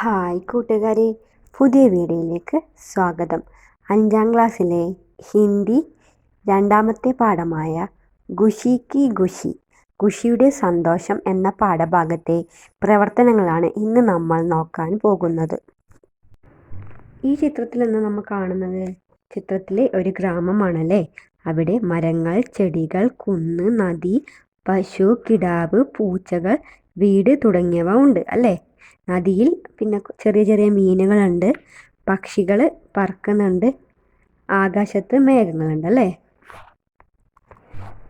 Hi കൂട്ടുകാരെ പുതിയ വീഡിയോയിലേക്ക് സ്വാഗതം. അഞ്ചാം ക്ലാസ്സിലെ ഹിന്ദി രണ്ടാമത്തെ പാഠമായ ഖുഷി കി ഖുഷി ഖുഷിയുടെ സന്തോഷം എന്ന പാഠഭാഗത്തെ പ്രവർത്തനങ്ങളാണ് ഇന്ന് നമ്മൾ നോക്കാൻ പോകുന്നത്. ഈ ചിത്രത്തിൽ നിന്ന് നമ്മൾ കാണുന്നത് ചിത്രത്തിലെ ഒരു ഗ്രാമമാണല്ലേ? അവിടെ മരങ്ങൾ ചെടികൾ കുന്ന് നദി പശു കിടാവ് പൂച്ചകൾ വീട് തുടങ്ങിയവ ഉണ്ട് അല്ലേ? നദിയിൽ പിന്നെ ചെറിയ ചെറിയ മീനുകളുണ്ട് പക്ഷികൾ പറക്കുന്നുണ്ട് ആകാശത്ത് മേഘങ്ങളുണ്ട് അല്ലേ?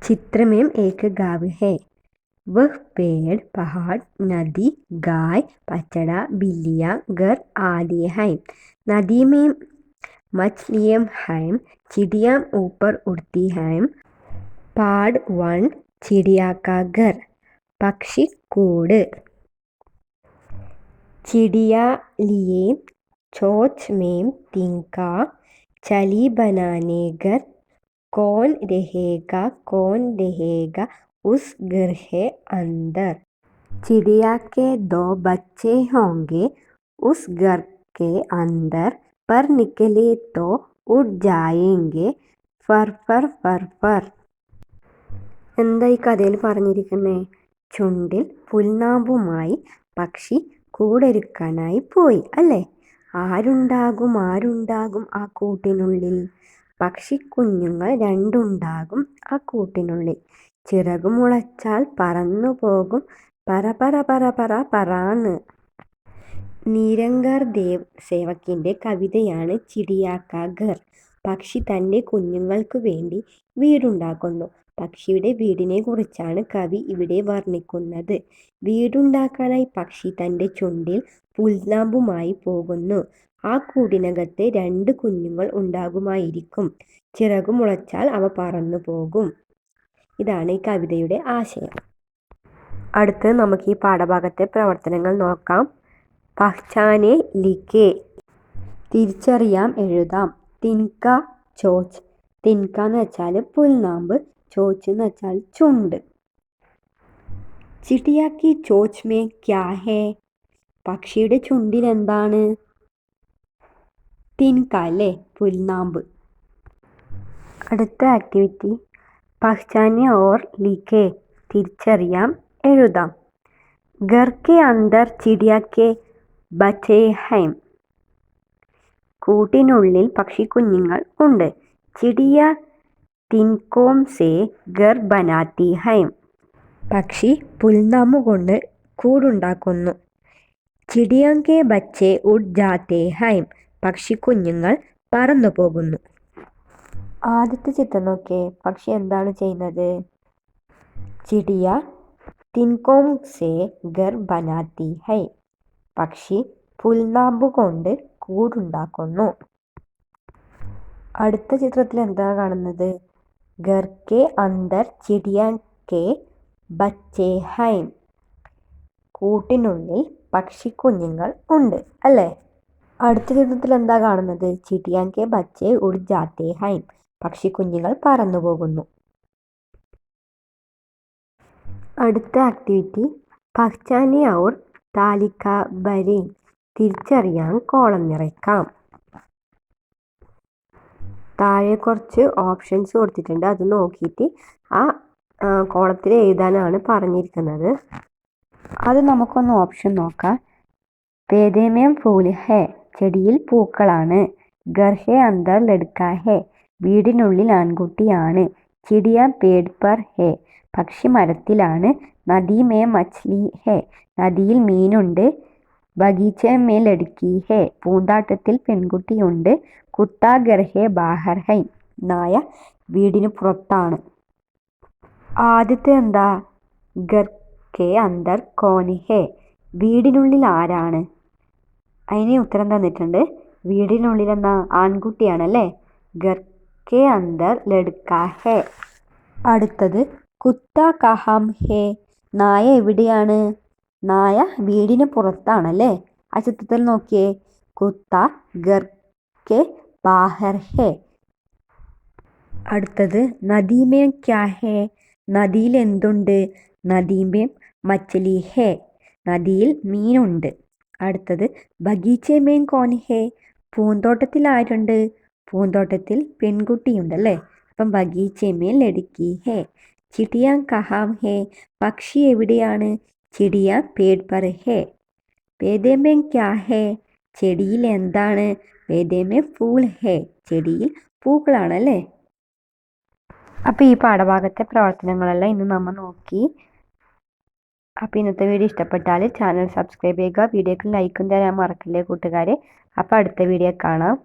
ചിത്രമേം ഏക്ക് ഗാവ് ഹേ. വഹ് പേഡ് പഹാഡ് നദി ഗായ് പച്ചട ബില്ലിയ ഗർ ആദിയ ഹൈം. നദിമേം മച്ലിയം ഹൈം ചിടിയാം ഊപ്പർ ഉടുത്തി ഹൈം പാഡ് വൺ ചിടിയാക്ക ഗർ. പക്ഷി കൂട്. चिड़िया लिए चोच में तिनका चली बनाने घर कौन रहेगा कौन रहेगा उस घर के अंदर चिड़िया के दो बच्चे होंगे उस घर के अंदर पर निकले तो उड़ जाएंगे ഫർ ഫർ ഫർ ഫർ എന്താ ഈ കഥയിൽ പറഞ്ഞിരിക്കുന്നേ ചുണ്ടിൽ പുൽനാമ്പുമായി പക്ഷി കൂടൊരുക്കാനായി പോയി അല്ലേ? ആരുണ്ടാകും ആരുണ്ടാകും ആ കൂട്ടിനുള്ളിൽ? പക്ഷിക്കുഞ്ഞുങ്ങൾ രണ്ടുണ്ടാകും ആ കൂട്ടിനുള്ളിൽ. ചിറകു മുളച്ചാൽ പറന്നു പോകും പറ പറ പറ പറ പറാന്ന്. നീരങ്കാർ ദേവ് സേവക്കിന്റെ കവിതയാണ് ചിടിയാക്കാഗർ പക്ഷി തന്റെ കുഞ്ഞുങ്ങൾക്ക് വേണ്ടി വീടുണ്ടാക്കുന്നു. പക്ഷിയുടെ വീടിനെ കുറിച്ചാണ് കവി ഇവിടെ വർണിക്കുന്നത്. വീടുണ്ടാക്കാനായി പക്ഷി തന്റെ ചുണ്ടിൽ പുൽനാമ്പുമായി പോകുന്നു. ആ കൂടിനകത്ത് രണ്ട് കുഞ്ഞുങ്ങൾ ഉണ്ടാകുമായിരിക്കും. ചിറകു മുളച്ചാൽ അവ പറന്നു പോകും. ഇതാണ് ഈ കവിതയുടെ ആശയം. അടുത്ത് നമുക്ക് ഈ പാഠഭാഗത്തെ പ്രവർത്തനങ്ങൾ നോക്കാം. പഹ്ചാനെ ലിഖേ. തിരിച്ചറിയാം എഴുതാം. തിൻക ചോച്ച്. തിൻക എന്ന് വെച്ചാൽ പുൽനാമ്പ്. ചോച്ചെന്ന് വെച്ചാൽ ചുണ്ട്. ചിട്ടിയാക്കി ചോച്ച് മേ ക്യാ ഹേ? പക്ഷിയുടെ ചുണ്ടിൽ എന്താണ്? തിൻക അല്ലേ പുൽനാമ്പ്. അടുത്ത ആക്ടിവിറ്റി പഹ്ചാനിയ ഓർ ലിഖേ തിരിച്ചറിയാം എഴുതാം. ഗർക്കെ അന്തർ ചിടിയാക്കെ ബച്ചേ ഹൈം. കൂട്ടിനുള്ളിൽ പക്ഷിക്കുഞ്ഞുങ്ങൾ ഉണ്ട്. ചിടിയ തിൻകോം സേ ഗർ ബനാത്തി ഹൈം. പക്ഷി പുൽനാമുകൊണ്ട് കൂടുണ്ടാക്കുന്നു. ചിടിയങ്കെ ബച്ചെ ഉഡ് ജാത്തെ ഹൈം. പക്ഷിക്കുഞ്ഞുങ്ങൾ പറന്നു പോകുന്നു. ആദ്യത്തെ ചിത്രം നോക്കേ പക്ഷി എന്താണ് ചെയ്യുന്നത്? ചിടിയ തിൻകോം സേ ഗർ ബനാത്തി ഹൈ. പക്ഷി പുൽനാമ്പുകൊണ്ട് കൂടുണ്ടാക്കുന്നു. അടുത്ത ചിത്രത്തിൽ എന്താ കാണുന്നത്? ഗർക്കെ അന്തർ ചിടിയക്കെ ബച്ചേ ഹൈൻ. കൂട്ടിനുള്ളിൽ പക്ഷിക്കുഞ്ഞുങ്ങൾ ഉണ്ട് അല്ലേ? അടുത്ത ചിത്രത്തിൽ എന്താ കാണുന്നത്? ചിടിയാങ്കെ ബച്ചെ ഉഡ് ജാത്തേ ഹൈം പക്ഷിക്കുഞ്ഞുങ്ങൾ പറന്നു പോകുന്നു. അടുത്ത ആക്ടിവിറ്റി പഹ്ചാനെ ഔർ താലിക്ക ബരീൻ തിരിച്ചറിയാൻ കോളം നിറയ്ക്കാം. താഴെ കുറച്ച് ഓപ്ഷൻസ് കൊടുത്തിട്ടുണ്ട്. അത് നോക്കിയിട്ട് ആ കോളത്തിൽ എഴുതാനാണ് പറഞ്ഞിരിക്കുന്നത്. അത് നമുക്കൊന്ന് ഓപ്ഷൻ നോക്കാം. പേദേമയം ഫൂൽ ഹേ ചെടിയിൽ പൂക്കളാണ്. ഗർഹെ അന്തർ ലഡ്ക ഹേ വീടിനുള്ളിൽ ആൺകുട്ടിയാണ്. ചിടിയ പേഡ് പർ ഹേ പക്ഷി മരത്തിലാണ്. നദി മേ മച്ച്ലി ഹേ നദിയിൽ മീനുണ്ട്. ബഗീച്ച മേ ലടുക്കി ഹേ പൂന്താട്ടത്തിൽ പെൺകുട്ടിയുണ്ട്. കുത്ത ഗർഹെ ബാഹർ ഹൈ. നായ വീടിന് പുറത്താണ്. ആദ്യത്തെ എന്താ? ഗർക്കെ അന്തർ കോനിഹെ വീടിനുള്ളിൽ ആരാണ്? അതിന് ഉത്തരം തന്നിട്ടുണ്ട്. വീടിനുള്ളിൽ എന്ന ആൺകുട്ടിയാണല്ലേ? ഗർക്കെ അന്തർ ലഡ്ക ഹേ. അടുത്തത് കുത്ത കഹാം ഹേ. നായ എവിടെയാണ്? നായ വീടിന് പുറത്താണല്ലേ? ആ ചിത്രത്തിൽ നോക്കിയേ. കുത്ത ഗർക്കെ ബാഹർ ഹെ. അടുത്തത് നദീമേം ക്യാ ഹേ? നദിയിൽ എന്തുണ്ട്? നദീമേം മച്ചലി ഹേ. നദിയിൽ മീനുണ്ട്. അടുത്തത് ബഗീച്ചേമേം കോൻ ഹേ? പൂന്തോട്ടത്തിൽ ആരുണ്ട്? പൂന്തോട്ടത്തിൽ പെൺകുട്ടിയുണ്ട് അല്ലേ? അപ്പം ബഗീച്ചേമേൽ ലടുക്കി ഹേ. ചിടിയ കഹാം ഹേ. പക്ഷി എവിടെയാണ്? ചിടിയ പേഡ് പർ ഹേ പേദേമേം ക്യാ ഹേ? ചെടിയിൽ എന്താണ്? വേദേമേ ഫൂൾ ഹേ ചെടിയിൽ പൂക്കളാണല്ലേ? അപ്പോൾ ഈ പാഠഭാഗത്തെ പ്രവർത്തനങ്ങളെല്ലാം ഇന്ന് നമ്മൾ നോക്കി. അപ്പോൾ ഇന്നത്തെ വീഡിയോ ഇഷ്ടപ്പെട്ടാൽ ചാനൽ സബ്സ്ക്രൈബ് ചെയ്യുക വീഡിയോക്ക് ലൈക്കും തരാൻ മറക്കില്ലേ കൂട്ടുകാരെ? അപ്പോൾ അടുത്ത വീഡിയോ കാണാം.